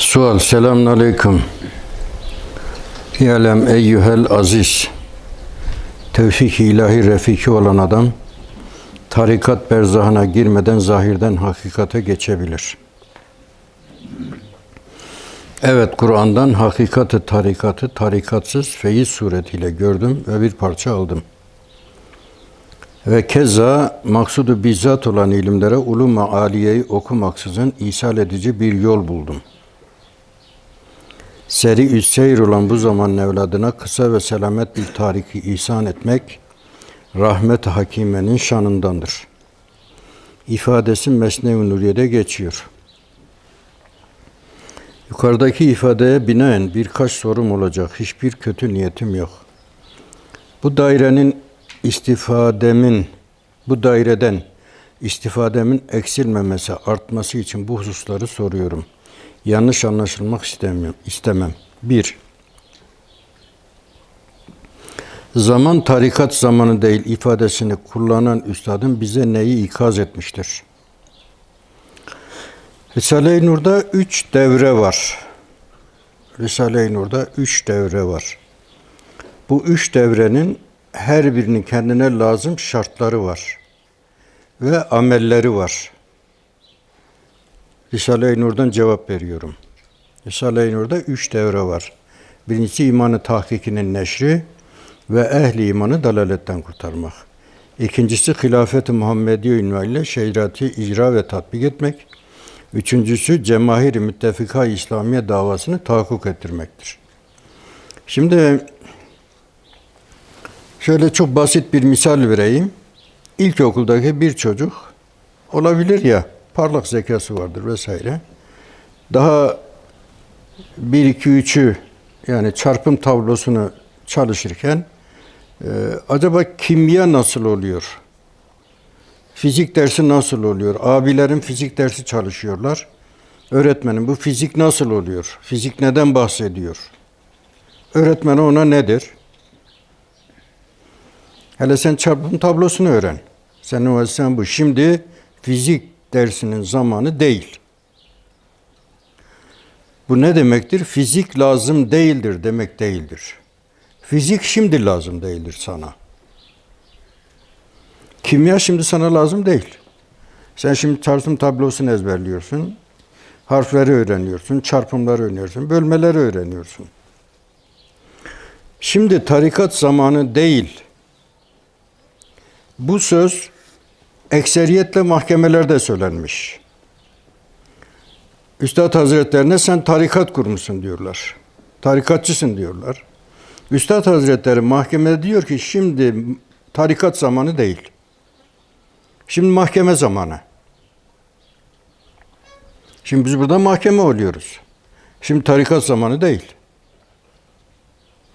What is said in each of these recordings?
Sual. Selamun aleyküm. İ'lem eyyühel aziz. Tevfik ilahi refiki olan adam tarikat berzahına girmeden zahirden hakikate geçebilir. Evet Kur'an'dan hakikati tarikatı tarikatsız feyiz suretiyle gördüm ve bir parça aldım. Ve keza maksudu bizzat olan ilimlere ulum-i aliyeyi okumaksızın ishal edici bir yol buldum. Seri üsseyr olan bu zamanın evladına kısa ve selamet bir tariki ihsan etmek, rahmet hakimenin şanındandır. İfadesi Mesnev-i Nuriye'de geçiyor. Yukarıdaki ifadeye binaen birkaç sorum olacak. Hiçbir kötü niyetim yok. Bu dairenin istifademin, bu daireden istifademin eksilmemesi, artması için bu hususları soruyorum. Yanlış anlaşılmak istemiyorum, istemem. Bir, zaman tarikat zamanı değil ifadesini kullanan üstadın bize neyi ikaz etmiştir? Risale-i Nur'da üç devre var. Risale-i Nur'da üç devre var. Bu üç devrenin her birinin kendine lazım şartları var. Ve amelleri var. Risale-i Nur'dan cevap veriyorum. Risale-i Nur'da üç devre var. Birincisi imanı tahkikinin neşri ve ehli imanı dalaletten kurtarmak. İkincisi hilafet-i Muhammediye ünvanıyla şeriatı icra ve tatbik etmek. Üçüncüsü cemahir-i müttefika İslamiye davasını tahakkuk ettirmektir. Şimdi şöyle çok basit bir misal vereyim. İlkokuldaki bir çocuk olabilir ya parlak zekası vardır vesaire. Daha 1 2 3'ü yani çarpım tablosunu çalışırken e, acaba kimya nasıl oluyor? Fizik dersi nasıl oluyor? Abilerin fizik dersi çalışıyorlar. Öğretmenim bu fizik nasıl oluyor? Fizik neden bahsediyor? Öğretmen ona nedir? Hele sen çarpım tablosunu öğren. Senin vazifen bu. Şimdi fizik dersinin zamanı değil. Bu ne demektir? Fizik lazım değildir demek değildir. Fizik şimdi lazım değildir sana. Kimya şimdi sana lazım değil. Sen şimdi çarpım tablosunu ezberliyorsun. Harfleri öğreniyorsun, çarpımları öğreniyorsun, bölmeleri öğreniyorsun. Şimdi tarikat zamanı değil. Bu söz ekseriyetle mahkemelerde söylenmiş. Üstad Hazretlerine sen tarikat kurmuşsun diyorlar. Tarikatçısın diyorlar. Üstad Hazretleri mahkemede diyor ki şimdi tarikat zamanı değil. Şimdi mahkeme zamanı. Şimdi biz burada mahkeme oluyoruz. Şimdi tarikat zamanı değil.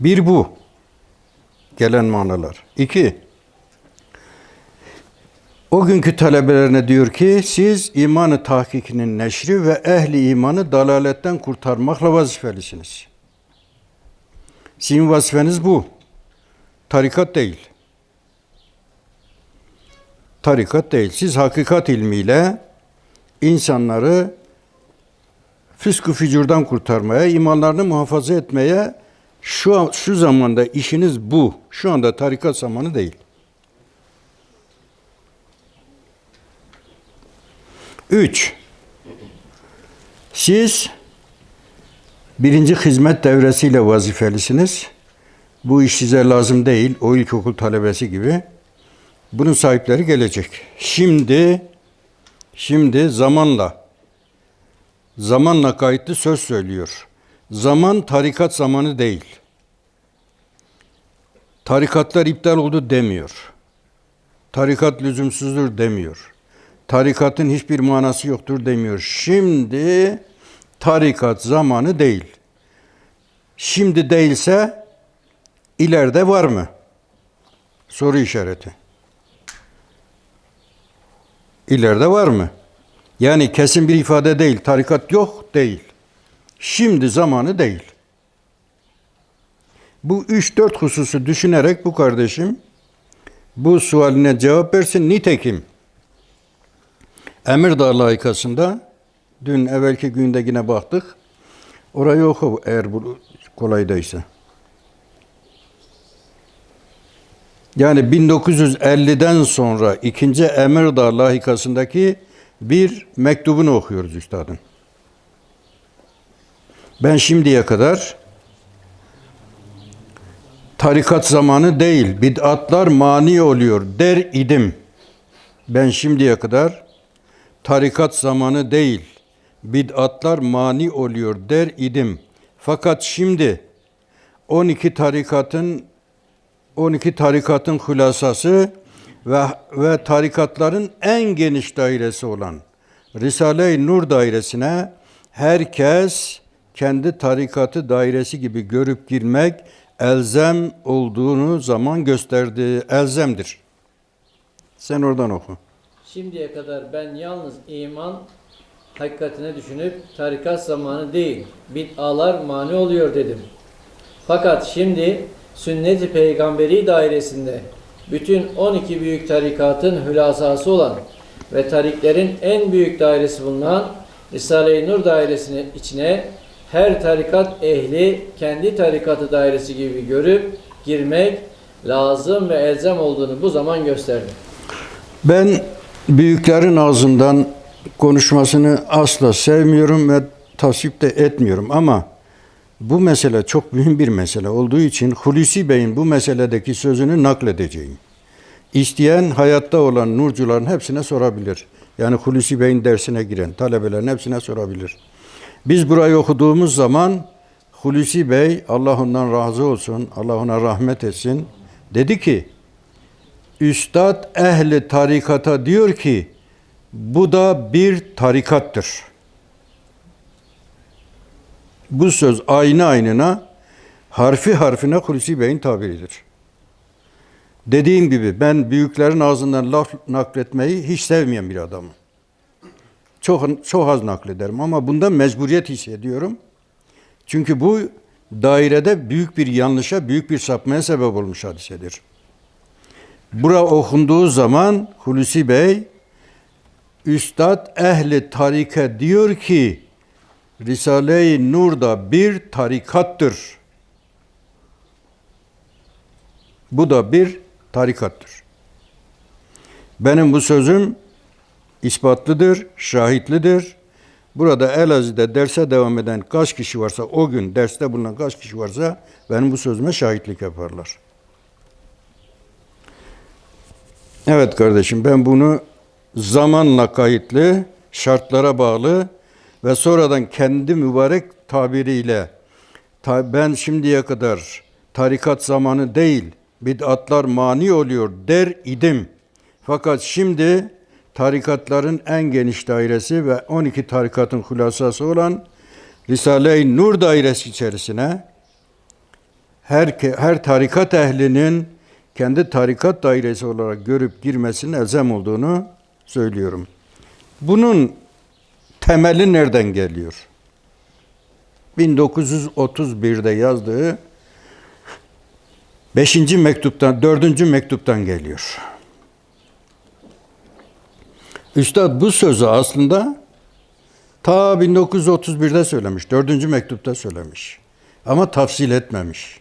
Bir bu. Gelen manalar. İki. O günkü talebelerine diyor ki siz imanı tahkikinin neşri ve ehli imanı dalaletten kurtarmakla vazifelisiniz. Sizin vazifeniz bu. Tarikat değil. Tarikat değil. Siz hakikat ilmiyle insanları fıskı fücurdan kurtarmaya, imanlarını muhafaza etmeye şu şu zamanda işiniz bu. Şu anda tarikat zamanı değil. Üç, siz birinci hizmet devresiyle vazifelisiniz. Bu iş size lazım değil, o ilkokul talebesi gibi. Bunun sahipleri gelecek. Şimdi, şimdi zamanla, zamanla kayıtlı söz söylüyor. Zaman tarikat zamanı değil. Tarikatlar iptal oldu demiyor. Tarikat lüzumsuzdur demiyor tarikatın hiçbir manası yoktur demiyor. Şimdi tarikat zamanı değil. Şimdi değilse ileride var mı? Soru işareti. İleride var mı? Yani kesin bir ifade değil. Tarikat yok değil. Şimdi zamanı değil. Bu üç dört hususu düşünerek bu kardeşim bu sualine cevap versin. Nitekim Emirdağ layıkasında dün evvelki günde yine baktık. Orayı oku eğer bu kolaydaysa. Yani 1950'den sonra ikinci Emirdağ lahikasındaki bir mektubunu okuyoruz üstadın. Ben şimdiye kadar tarikat zamanı değil, bid'atlar mani oluyor der idim. Ben şimdiye kadar tarikat zamanı değil, bid'atlar mani oluyor der idim. Fakat şimdi 12 tarikatın 12 tarikatın hülasası ve ve tarikatların en geniş dairesi olan Risale-i Nur dairesine herkes kendi tarikatı dairesi gibi görüp girmek elzem olduğunu zaman gösterdi. Elzemdir. Sen oradan oku. Şimdiye kadar ben yalnız iman hakikatine düşünüp tarikat zamanı değil, bid'alar mani oluyor dedim. Fakat şimdi sünnet-i peygamberi dairesinde bütün 12 büyük tarikatın hülasası olan ve tariklerin en büyük dairesi bulunan Risale-i Nur dairesinin içine her tarikat ehli kendi tarikatı dairesi gibi görüp girmek lazım ve elzem olduğunu bu zaman gösterdi. Ben büyüklerin ağzından konuşmasını asla sevmiyorum ve tasvip de etmiyorum ama bu mesele çok mühim bir mesele olduğu için Hulusi Bey'in bu meseledeki sözünü nakledeceğim. İsteyen hayatta olan nurcuların hepsine sorabilir. Yani Hulusi Bey'in dersine giren talebelerin hepsine sorabilir. Biz burayı okuduğumuz zaman Hulusi Bey Allah ondan razı olsun, Allah ona rahmet etsin. Dedi ki Üstad ehli tarikata diyor ki bu da bir tarikattır. Bu söz aynı aynına harfi harfine Hulusi Bey'in tabiridir. Dediğim gibi ben büyüklerin ağzından laf nakletmeyi hiç sevmeyen bir adamım. Çok, çok az naklederim ama bunda mecburiyet hissediyorum. Çünkü bu dairede büyük bir yanlışa, büyük bir sapmaya sebep olmuş hadisedir. Bura okunduğu zaman Hulusi Bey, Üstad ehli tarike diyor ki, Risale-i Nur da bir tarikattır. Bu da bir tarikattır. Benim bu sözüm ispatlıdır, şahitlidir. Burada Elazığ'da derse devam eden kaç kişi varsa, o gün derste bulunan kaç kişi varsa benim bu sözüme şahitlik yaparlar. Evet kardeşim ben bunu zamanla kayıtlı, şartlara bağlı ve sonradan kendi mübarek tabiriyle ta- ben şimdiye kadar tarikat zamanı değil bid'atlar mani oluyor der idim. Fakat şimdi tarikatların en geniş dairesi ve 12 tarikatın hulasası olan Risale-i Nur dairesi içerisine her, her tarikat ehlinin kendi tarikat dairesi olarak görüp girmesinin elzem olduğunu söylüyorum. Bunun temeli nereden geliyor? 1931'de yazdığı 5. mektuptan, 4. mektuptan geliyor. Üstad bu sözü aslında ta 1931'de söylemiş, 4. mektupta söylemiş. Ama tafsil etmemiş.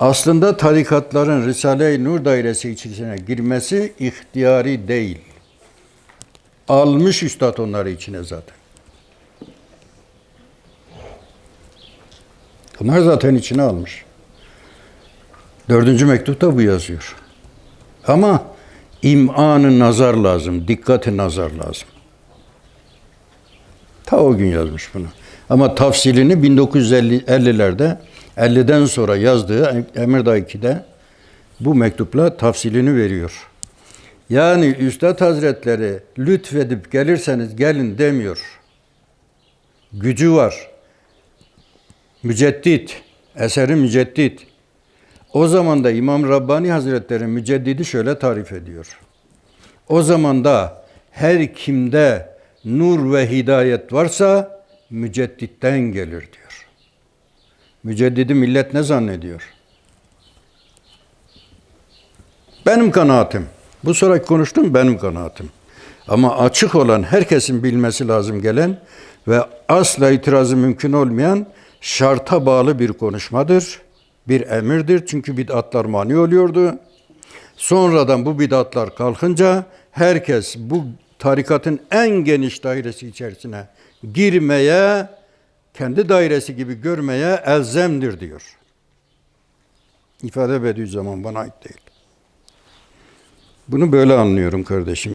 Aslında tarikatların Risale-i Nur dairesi içine girmesi ihtiyari değil. Almış üstad onları içine zaten. Bunlar zaten içine almış. Dördüncü mektupta bu yazıyor. Ama imanı nazar lazım, dikkati nazar lazım. Ta o gün yazmış bunu. Ama tafsilini 1950'lerde 50'den sonra yazdığı Emirdağ 2'de bu mektupla tafsilini veriyor. Yani Üstad Hazretleri lütfedip gelirseniz gelin demiyor. Gücü var. Müceddit, eseri müceddit. O zaman da İmam Rabbani Hazretleri müceddidi şöyle tarif ediyor. O zaman da her kimde nur ve hidayet varsa mücedditten gelir diyor. Müceddidi millet ne zannediyor? Benim kanaatim. Bu sonraki konuştum benim kanaatim. Ama açık olan herkesin bilmesi lazım gelen ve asla itirazı mümkün olmayan şarta bağlı bir konuşmadır, bir emirdir. Çünkü bid'atlar mani oluyordu. Sonradan bu bid'atlar kalkınca herkes bu tarikatın en geniş dairesi içerisine girmeye, kendi dairesi gibi görmeye elzemdir diyor. İfade Bediüzzaman bana ait değil. Bunu böyle anlıyorum kardeşim.